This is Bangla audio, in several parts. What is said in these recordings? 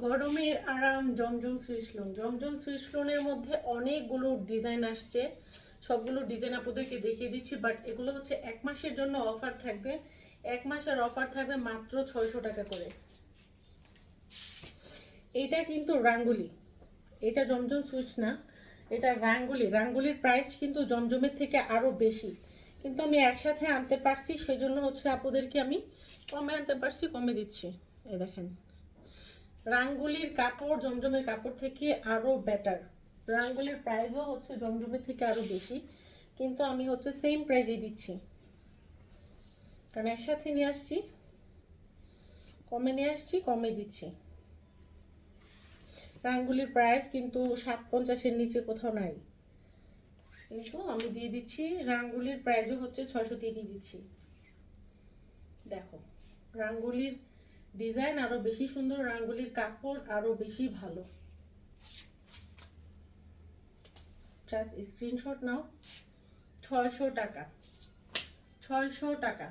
গরমের আরাম Zamzam Swiss lawn. Zamzam Swiss লোনের মধ্যে অনেকগুলো ডিজাইন আসছে। সবগুলো ডিজাইন আপনাদেরকে দেখিয়ে দিচ্ছি বাট এগুলো হচ্ছে এক মাসের জন্য অফার থাকবে। এক মাসের অফার থাকবে মাত্র ছয়শো টাকা করে। এটা কিন্তু রাঙ্গুলি। এটা জমজম সুইচ না, এটা রাঙ্গুলি। রাঙ্গুলির প্রাইস কিন্তু জমজমের থেকে আরও বেশি। কিন্তু আমি একসাথে আনতে পারছি, সেজন্য হচ্ছে আপনাদেরকে আমি কমে আনতে পারছি, কমে দিচ্ছি। এ দেখেন। রাঙ্গুলির কাপড়, জমজমের কাপড় থেকে আরও বেটার রাঙ্গুলির প্রাইসও হচ্ছে জমজমের থেকে আরও বেশি, কিন্তু আমি হচ্ছে সেম প্রাইজেই দিচ্ছি। কারণ একসাথে নিয়ে আসছি, কমে নিয়ে আসছি, কমে দিচ্ছি। রাঙ্গুলির প্রাইস কিন্তু সাত পঞ্চাশের নিচে কোথাও নাই। কিন্তু আমি দিয়ে দিচ্ছি, রাঙ্গুলির প্রাইসও হচ্ছে ছয়শো দিয়ে দিচ্ছি। দেখো, রাঙ্গুলির ডিজাইন আরও বেশি সুন্দর, রাঙ্গুলির কাপড় আরও বেশি ভালো। জাস্ট স্ক্রিনশট নাও। ছয়শো টাকা। ছয়শো টাকা।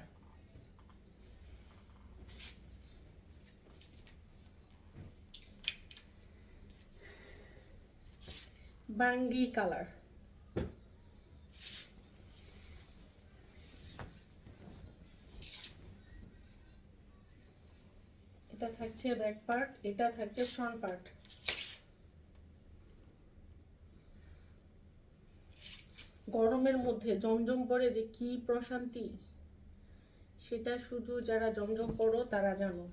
বাঙ্গি কালার। এটা থাকছে ব্যাক পার্ট এটা থাকছে ফ্রন্ট পার্ট গরমের মধ্যে জমজম পরে যে কি প্রশান্তি, সেটা শুধু যারা জমজম পড়ো তারা জানো।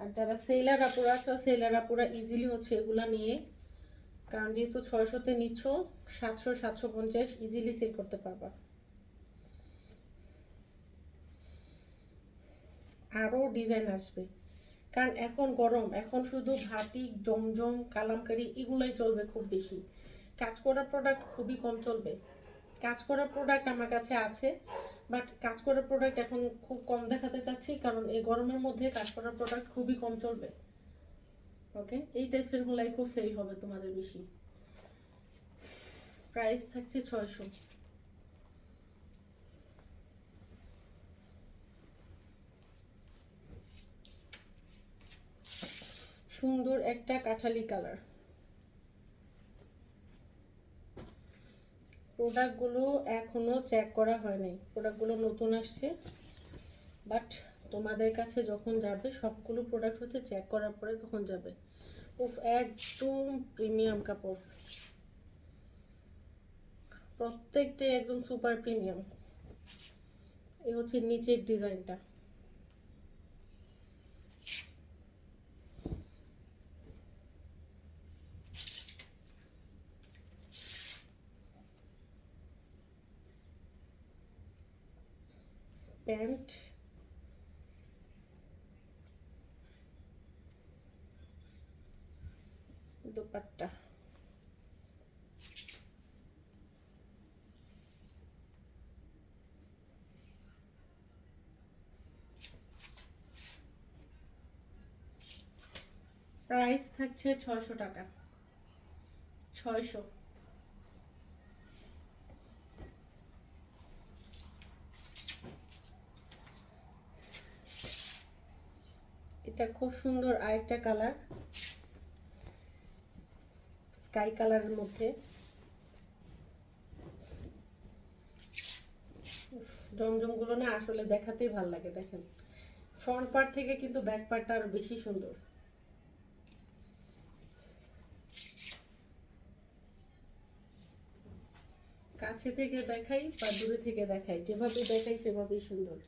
আর যারা সেলার আপুরা আছে সেলার আপুরা ইজিলি হচ্ছে এগুলা নিয়ে, কারণ যেহেতু ছয়শোতে নিচ্ছ, সাতশো সাতশো পঞ্চাশ ইজিলি সেল করতে পারবা। আরও ডিজাইন আসবে। কারণ এখন গরম, এখন শুধু ভাটি, জমজম, কালামকারি এগুলোই চলবে খুব বেশি। কাজ করা প্রোডাক্ট খুবই কম চলবে। কাজ করা প্রোডাক্ট আমার কাছে আছে বাট কাজ করা প্রোডাক্ট এখন খুব কম দেখাতে চাচ্ছি, কারণ এই গরমের মধ্যে কাজ করা প্রোডাক্ট খুবই কম চলবে। ওকে এই টাইপসের গুলাই খুব সেল হবে তোমাদের বেশি। প্রাইস থাকছে ছয়শো। সুন্দর একটা কাঠালি কালার প্রোডাক্টগুলো এখনও চেক করা হয় নাই। প্রোডাক্টগুলো নতুন আসছে। বাট তোমাদের কাছে যখন যাবে, সবগুলো প্রোডাক্ট হচ্ছে চেক করার পরে তখন যাবে। উফ, একদম প্রিমিয়াম কাপড়। প্রত্যেকটাই একদম সুপার প্রিমিয়াম এই হচ্ছে নিচের ডিজাইনটা প্যান্ট দুপাট্টা। প্রাইস থাকছে ছয়শো টাকা। ছয়শো। এটা খুব সুন্দর আরেকটা কালার। স্কাই কালারের মধ্যে। জমজমগুলো না আসলে দেখাতেই ভালো লাগে, দেখেন। ফ্রন্ট পার্ট থেকে কিন্তু ব্যাক পার্টটা আরও বেশি সুন্দর। কাছে থেকে দেখাই বা দূরে থেকে দেখাই, যেভাবে দেখাই সেভাবেই সুন্দর।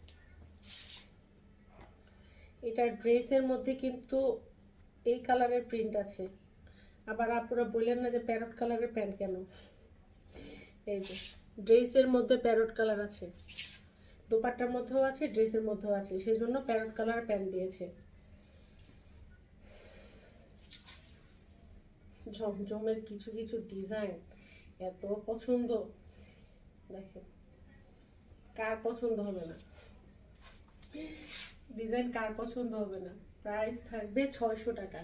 এটা ড্রেসের মধ্যে কিন্তু এই কালারের প্রিন্ট আছে। আবার আপনারা বললেন না যে প্যারট কালারের প্যান্ট কেন? এই যে ড্রেসের মধ্যে প্যারট কালার আছে। দোপাট্টার মধ্যেও আছে ড্রেসের মধ্যেও আছে। সেই জন্য প্যারট কালার প্যান্ট দিয়েছে। ঝমঝমের কিছু কিছু ডিজাইন এত পছন্দ। দেখেন, কার পছন্দ হবে না। ডিজাইন কার পছন্দ হবে না? প্রাইস থাকবে ছয়শো টাকা।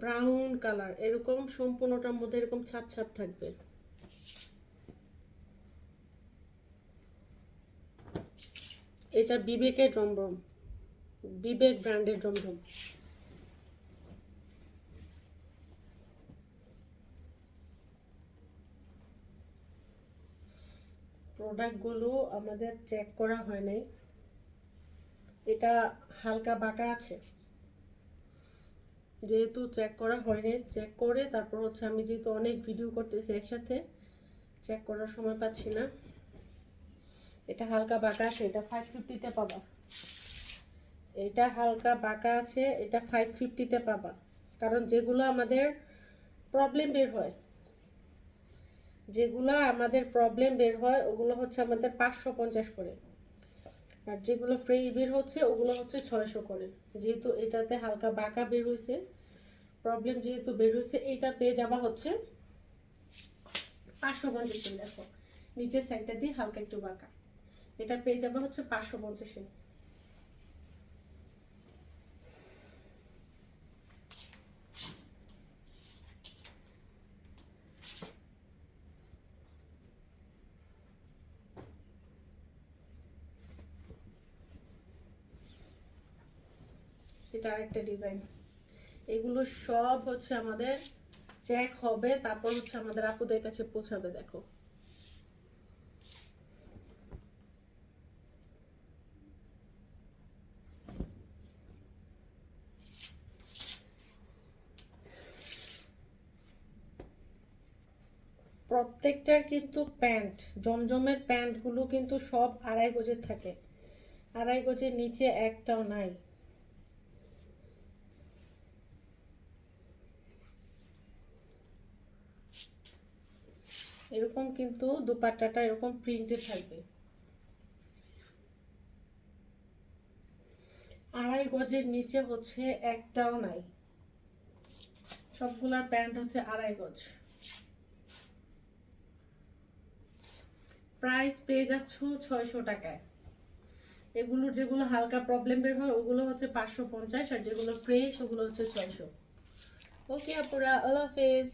ব্রাউন কালার, এরকম সম্পূর্ণটার মধ্যে এরকম ছাপ ছাপ থাকবে। এটা বিবেকের জমরম বিবেক ব্র্যান্ডের জমরম প্রোডাক্টগুলো আমাদের চেক করা হয় নাই। এটা হালকা বাঁকা আছে। যেহেতু চেক করা হয়নি চেক করে তারপর হচ্ছে আমি যেহেতু অনেক ভিডিও করতেছি একসাথে চেক করার সময় পাচ্ছি না। এটা হালকা বাঁকা আছে, এটা ফাইভ ফিফটিতে পাবা। এটা হালকা বাঁকা আছে, এটা ফাইভ ফিফটিতে পাবা। কারণ যেগুলো আমাদের প্রবলেম বের হয়। যেগুলো আমাদের প্রবলেম বের হয়, ওগুলো হচ্ছে আমাদের পাঁচশো পঞ্চাশ করে। আর যেগুলো ফ্রেশ বের হচ্ছে, ওগুলো হচ্ছে ছয়শো করে। যেহেতু এটাতে হালকা বাঁকা বের হয়েছে প্রবলেম যেহেতু বের হয়েছে এইটা পেয়ে যাওয়া হচ্ছে পাঁচশো পঞ্চাশে দেখো। নিচের সাইডটা দিয়ে হালকা একটু বাঁকা। এটা পেয়ে যাবে হচ্ছে পাঁচশো পঞ্চাশে। এটা আরেকটা ডিজাইন এগুলো সব হচ্ছে আমাদের চেক হবে, তারপর হচ্ছে আমাদের আপুদের কাছে পৌঁছাবে, দেখো। প্রত্যেকটার কিন্তু প্যান্ট, জমজমের প্যান্টগুলো কিন্তু সব আড়াই গজের থাকে। আড়াই গজের নিচে একটাও নাই। এরকম কিন্তু দুপাট্টাটা এরকম প্রিন্টেড থাকবে। আড়াই গজের নিচে হচ্ছে একটাও নাই। সবগুলার প্যান্ট হচ্ছে আড়াই গজ। প্রাইস পেয়ে যাচ্ছ ছয়শো টাকায়। এগুলোর যেগুলো হালকা প্রবলেম বের হয়, ওগুলো হচ্ছে পাঁচশো পঞ্চাশ আর যেগুলো ফ্রেশ ওগুলো হচ্ছে ছয়শো। ওকে আপুরা, আল্লাহ হাফেজ।